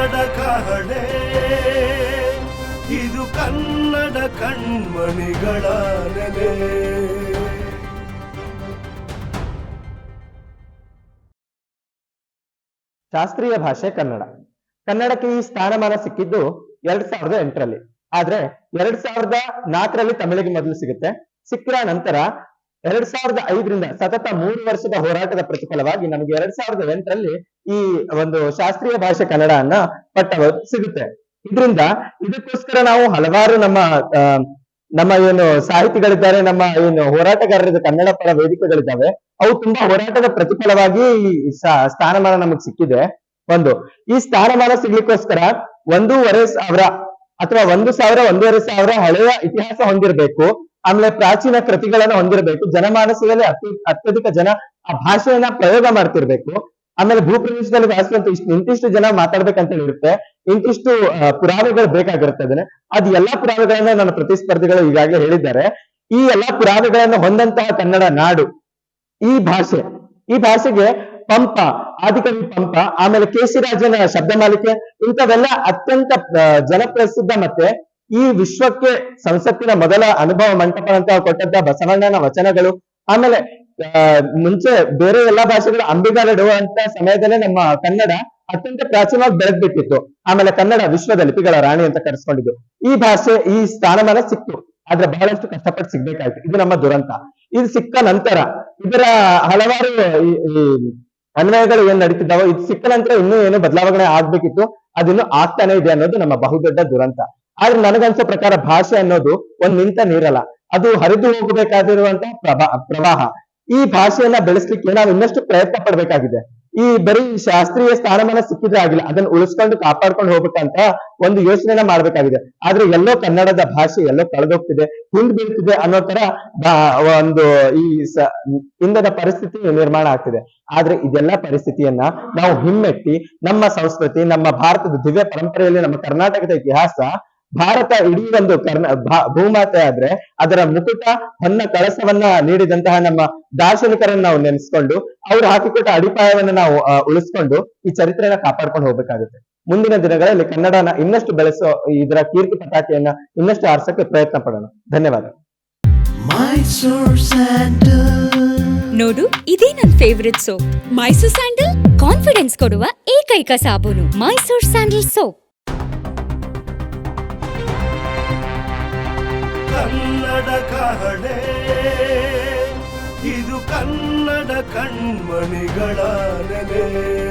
ಕನ್ನಡ ಕಹಳೆ ಇದು ಕನ್ನಡ ಕಣ್ಮಣಿಗಳ ನೆಲೆ. ಶಾಸ್ತ್ರೀಯ ಭಾಷೆ ಕನ್ನಡ. ಕನ್ನಡಕ್ಕೆ ಈ ಸ್ಥಾನಮಾನ ಸಿಕ್ಕಿದ್ದು ಎರಡ್ ಸಾವಿರದ ಎಂಟರಲ್ಲಿ. ಆದ್ರೆ ಎರಡ್ ಸಾವಿರದ ನಾಲ್ಕರಲ್ಲಿ ತಮಿಳಿಗೆ ಮೊದಲು ಸಿಗುತ್ತೆ. ಸಿಕ್ಕಿರ ನಂತರ ಎರಡ್ ಸಾವಿರದ ಐದರಿಂದ ಸತತ ಮೂರು ವರ್ಷದ ಹೋರಾಟದ ಪ್ರತಿಫಲವಾಗಿ ನಮಗೆ ಎರಡ್ ಸಾವಿರದ ಎಂಟರಲ್ಲಿ ಈ ಒಂದು ಶಾಸ್ತ್ರೀಯ ಭಾಷೆ ಕನ್ನಡ ಅನ್ನ ಪಟ್ಟ ಸಿಗುತ್ತೆ. ಇದರಿಂದ ಇದಕ್ಕೋಸ್ಕರ ನಾವು ಹಲವಾರು ನಮ್ಮ ನಮ್ಮ ಏನು ಸಾಹಿತಿಗಳಿದ್ದಾರೆ, ನಮ್ಮ ಏನು ಹೋರಾಟಗಾರರ ಕನ್ನಡ ಪರ ವೇದಿಕೆಗಳಿದ್ದಾವೆ. ಅವು ತುಂಬಾ ಹೋರಾಟದ ಪ್ರತಿಫಲವಾಗಿ ಈ ಸ್ಥಾನಮಾನ ನಮಗ್ ಸಿಕ್ಕಿದೆ. ಒಂದು, ಈ ಸ್ಥಾನಮಾನ ಸಿಗ್ಲಿಕ್ಕೋಸ್ಕರ ಒಂದೂವರೆ ಸಾವಿರ ಅಥವಾ ಒಂದು ಸಾವಿರ, ಒಂದೂವರೆ ಸಾವಿರ ಹಳೆಯ ಇತಿಹಾಸ ಹೊಂದಿರಬೇಕು. ಆಮೇಲೆ ಪ್ರಾಚೀನ ಕೃತಿಗಳನ್ನ ಹೊಂದಿರಬೇಕು. ಜನಮಾನಸದಲ್ಲಿ ಅತಿ, ಅತ್ಯಧಿಕ ಜನ ಆ ಭಾಷೆಯನ್ನ ಪ್ರಯೋಗ ಮಾಡ್ತಿರ್ಬೇಕು. ಆಮೇಲೆ ಭೂಪ್ರದೇಶದಲ್ಲಿ ವಾಸಿಸುವಂತ ಇಷ್ಟು, ಇಂತಿಷ್ಟು ಜನ ಮಾತಾಡ್ಬೇಕಂತ ಇರುತ್ತೆ ಇಂತಿಷ್ಟು ಪುರಾವೆಗಳು ಬೇಕಾಗಿರುತ್ತೆ ಅದನ್ನ. ಅದ್ ಎಲ್ಲಾ ಪುರಾವೆಗಳನ್ನ ನನ್ನ ಪ್ರತಿಸ್ಪರ್ಧಿಗಳು ಈಗಾಗಲೇ ಹೇಳಿದ್ದಾರೆ. ಈ ಎಲ್ಲಾ ಪುರಾವೆಗಳನ್ನ ಹೊಂದಂತಹ ಕನ್ನಡ ನಾಡು, ಈ ಭಾಷೆ, ಈ ಭಾಷೆಗೆ ಪಂಪ, ಆದಿಕವಿ ಪಂಪ, ಆಮೇಲೆ ಕೇಸಿರಾಜನ ಶಬ್ದ ಮಾಲಿಕೆ ಇಂಥವೆಲ್ಲ ಅತ್ಯಂತ ಜನಪ್ರಸಿದ್ಧ ಮತ್ತೆ ಈ ವಿಶ್ವಕ್ಕೆ ಸಂಸತ್ತಿನ ಮೊದಲ ಅನುಭವ ಮಂಟಪ ಅಂತ ಕೊಟ್ಟಂತ ಬಸವಣ್ಣನ ವಚನಗಳು, ಆಮೇಲೆ ಮುಂಚೆ ಬೇರೆ ಎಲ್ಲಾ ಭಾಷೆಗಳು ಅಂಬಿಗರಡುವಂತ ಸಮಯದಲ್ಲೇ ನಮ್ಮ ಕನ್ನಡ ಅತ್ಯಂತ ಪ್ರಾಚೀನವಾಗಿ ಬೆಳೆದ್ಬಿಟ್ಟಿತ್ತು. ಆಮೇಲೆ ಕನ್ನಡ ವಿಶ್ವದ ಲಿಪಿಗಳ ರಾಣಿ ಅಂತ ಕರೆಸ್ಕೊಂಡಿದ್ದು. ಈ ಭಾಷೆ, ಈ ಸ್ಥಾನಮಾನ ಸಿಕ್ತು. ಆದ್ರೆ ಬಹಳಷ್ಟು ಕಷ್ಟಪಟ್ಟು ಸಿಗ್ಬೇಕಾಯ್ತು. ಇದು ನಮ್ಮ ದುರಂತ. ಇದು ಸಿಕ್ಕ ನಂತರ ಇದರ ಹಲವಾರು ಅನ್ವಯಗಳು ಏನ್ ನಡೀತಿದ್ದಾವೋ, ಇದು ಸಿಕ್ಕ ನಂತರ ಇನ್ನೂ ಏನು ಬದಲಾವಣೆ ಆಗ್ಬೇಕಿತ್ತು, ಅದಿನ್ನು ಆಗ್ತಾನೆ ಇದೆ ಅನ್ನೋದು ನಮ್ಮ ಬಹುದೊಡ್ಡ ದುರಂತ. ಆದ್ರೆ ನನಗನ್ಸೋ ಪ್ರಕಾರ ಭಾಷೆ ಅನ್ನೋದು ಒಂದ್ ನಿಂತ ನೀರಲ್ಲ. ಅದು ಹರಿದು ಹೋಗಬೇಕಾಗಿರುವಂತಹ ಪ್ರಭಾ, ಪ್ರವಾಹ. ಈ ಭಾಷೆಯನ್ನ ಬೆಳೆಸ್ಲಿಕ್ಕೆ ನಾವು ಇನ್ನಷ್ಟು ಪ್ರಯತ್ನ ಪಡ್ಬೇಕಾಗಿದೆ. ಈ ಬರೀ ಶಾಸ್ತ್ರೀಯ ಸ್ಥಾನಮಾನ ಸಿಕ್ಕಿದ್ರೆ ಆಗಿಲ್ಲ. ಅದನ್ನ ಉಳಿಸ್ಕೊಂಡು ಕಾಪಾಡ್ಕೊಂಡು ಹೋಗ್ಬೇಕಂತ ಒಂದು ಯೋಚನೆನ ಮಾಡ್ಬೇಕಾಗಿದೆ. ಆದ್ರೆ ಎಲ್ಲೋ ಕನ್ನಡದ ಭಾಷೆ ಎಲ್ಲೋ ಕಳೆದೋಗ್ತಿದೆ, ಹಿಂದ್ ಬೀಳ್ತಿದೆ ಅನ್ನೋ ತರ ಒಂದು ಈ ಹಿಂದದ ಪರಿಸ್ಥಿತಿ ನಿರ್ಮಾಣ ಆಗ್ತಿದೆ. ಆದ್ರೆ ಇದೆಲ್ಲ ಪರಿಸ್ಥಿತಿಯನ್ನ ನಾವು ಹಿಮ್ಮೆಟ್ಟಿ ನಮ್ಮ ಸಂಸ್ಕೃತಿ, ನಮ್ಮ ಭಾರತದ ದಿವ್ಯ ಪರಂಪರೆಯಲ್ಲಿ ನಮ್ಮ ಕರ್ನಾಟಕದ ಇತಿಹಾಸ ಭಾರತ ಇಡೀ ಒಂದು ಕರ್ನ ಭೂಮಾತೆ ಆದ್ರೆ ಅದರ ಮುಕುಟ ಹೊನ್ನ ಕಳಸವನ್ನ ನೀಡಿದಂತಹ ನಮ್ಮ ದಾರ್ಶನಿಕರನ್ನ ನಾವು ನೆನೆಸ್ಕೊಂಡು ಅವ್ರು ಹಾಕಿಕೊಟ್ಟ ಅಡಿಪಾಯವನ್ನ ನಾವು ಉಳಿಸ್ಕೊಂಡು ಈ ಚರಿತ್ರೆಯನ್ನ ಕಾಪಾಡ್ಕೊಂಡು ಹೋಗ್ಬೇಕಾಗುತ್ತೆ. ಮುಂದಿನ ದಿನಗಳಲ್ಲಿ ಕನ್ನಡನ ಇನ್ನಷ್ಟು ಬೆಳೆಸೋ ಇದರ ಕೀರ್ತಿ ಪತಾಕೆಯನ್ನ ಇನ್ನಷ್ಟು ಆರ್ಸಕ್ಕೆ ಪ್ರಯತ್ನ ಪಡೋಣ. ಧನ್ಯವಾದ. ನೋಡು ಇದೇ ನನ್ನ favourite soap Mysore sandal confidence ಕೊಡುವ ಏಕೈಕ ಸಾಬೂನು. ಮೈಸೂರ್ ಸ್ಯಾಂಡಲ್ ಸೋಪ್ ಕನ್ನಡ ಕಹಳೆ. ಇದು ಕನ್ನಡ ಕಣ್ಮಣಿಗಳ ನೆಲೆ.